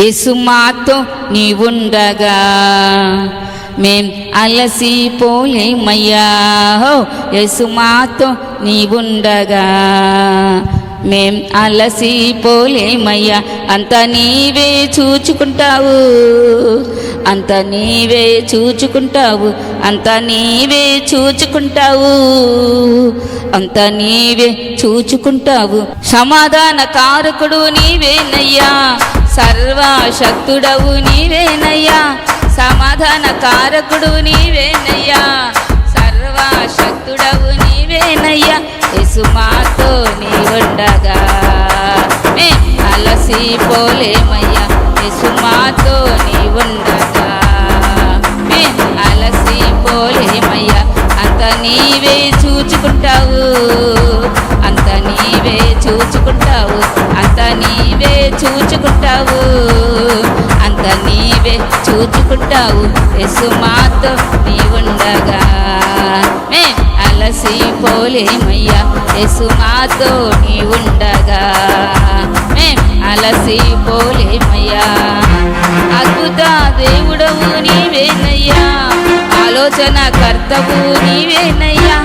యేసు మాతో నీవుండగా. మేం అలసిపోలేమయ్యా హో యేసు మాతో నీవుండగా. మేం అలసిపోలేమయ్యా అంత నీవే చూచుకుంటావు. అంత నీవే చూచుకుంటావు. అంత నీవే చూచుకుంటావు. అంత నీవే చూచుకుంటావు. సమాధాన కారకుడు నీవేనయ్యా. సర్వశక్తుడవు నీవేనయ్యా. సమాధాన కారకుడు నీవేనయ్యా. సర్వశక్తుడవు నీవేనయ్యా. యసుమాతో నీ ఉండగా మే చూసుకుంటావు అంత నీవే చూచుకుంటావు. ఎసు మాతో నీ ఉండగా మే అలసిపోలేమయ్యా యేసు మాతో నీ ఉండగా మే అలసిపోలేమయ్యా అద్భుత దేవుడవు నీవేనయ్యా. ఆలోచన కర్తవు నీవేనయ్యా.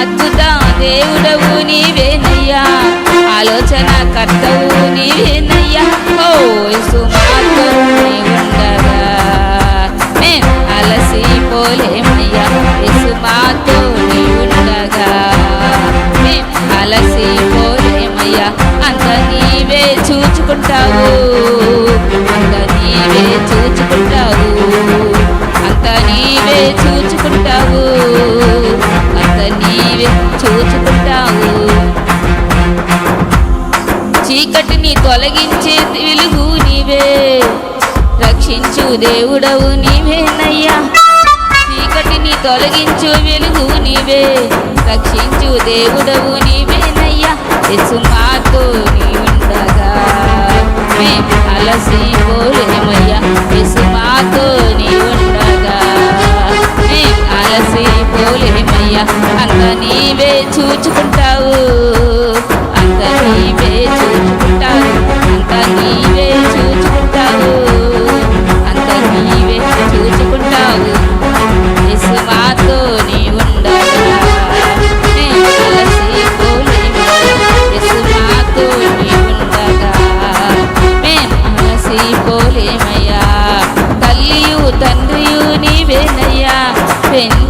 అద్భుత దేవుడవు నీవేనయ్యా. ఆలోచన కర్తవు నీవేనయ్యా. యేసు మాతో ఉండగా మే అలసిపోలేమయ్యా యేసు మాతో నీ ఉండగా మే అలసిపోలేమయ్యా అంత నీవే చూచుకుంటావు అంత నీవే చూచుకుంటావు అంత నీవే చూచుకుంటావు. అంత నీవే చూచుకుంటావు. చీకటిని తొలగించే వెలుగు నీవే. రక్షించు దేవుడవు నీవేనయ్యా చీకటిని తొలగించు వెలుగు నీవే. రక్షించు దేవుడవు నీవేనయ్యా యేసు మాతో నీ ఉండగా. మేము అలసిపోలేమయ్యా యేసు మాతో నీ ఉండగా. మే అలసిపోలేమయ్యా అంత నీవే చూచుకుంటా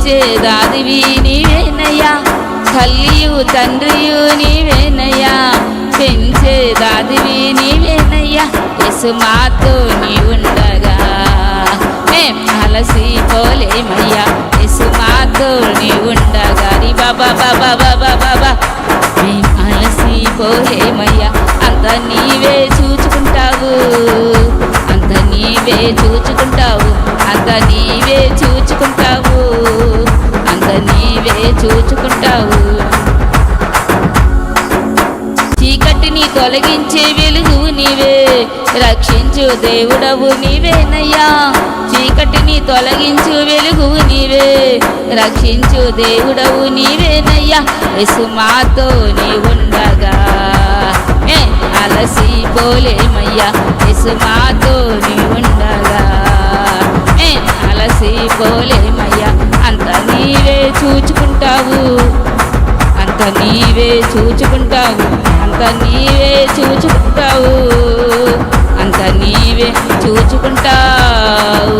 పెంచే దాదివి నీవేనయ్యా. తల్లియు తండ్రియు నీవేనయ్యా. పెంచేదాదివి నీవేనయ్యా. యేసు మాతో నీ ఉండగా మేం అలసిపోలేమయ్యా యేసు మాతో నీ ఉండగా రి బాబా బాబా బాబా. బాబా మేం అలసిపోలేమయ్యా అంత నీవే చూచుకుంటావు. అంత నీవే చూచుకుంటావు. అంత నీవే చూ చూచుకుంటావు. చీకటిని తొలగించే వెలుగు నీవే. రక్షించు దేవుడవు నీవేనయ్యా. చీకటిని తొలగించు వెలుగు నీవే. రక్షించు దేవుడవు నీవేనయ్యా. యసుమాతో నీ ఉండగా. ఏ అలసిపోలేమయ్యా యేసు మాతో నీ ఉండగా. ఏ అలసిపోలేమయ్యా అంత చూచుకుంటావు. అంత నీవే చూచుకుంటావు. అంత నీవే చూచుకుంటావు. అంత నీవే చూచుకుంటావు.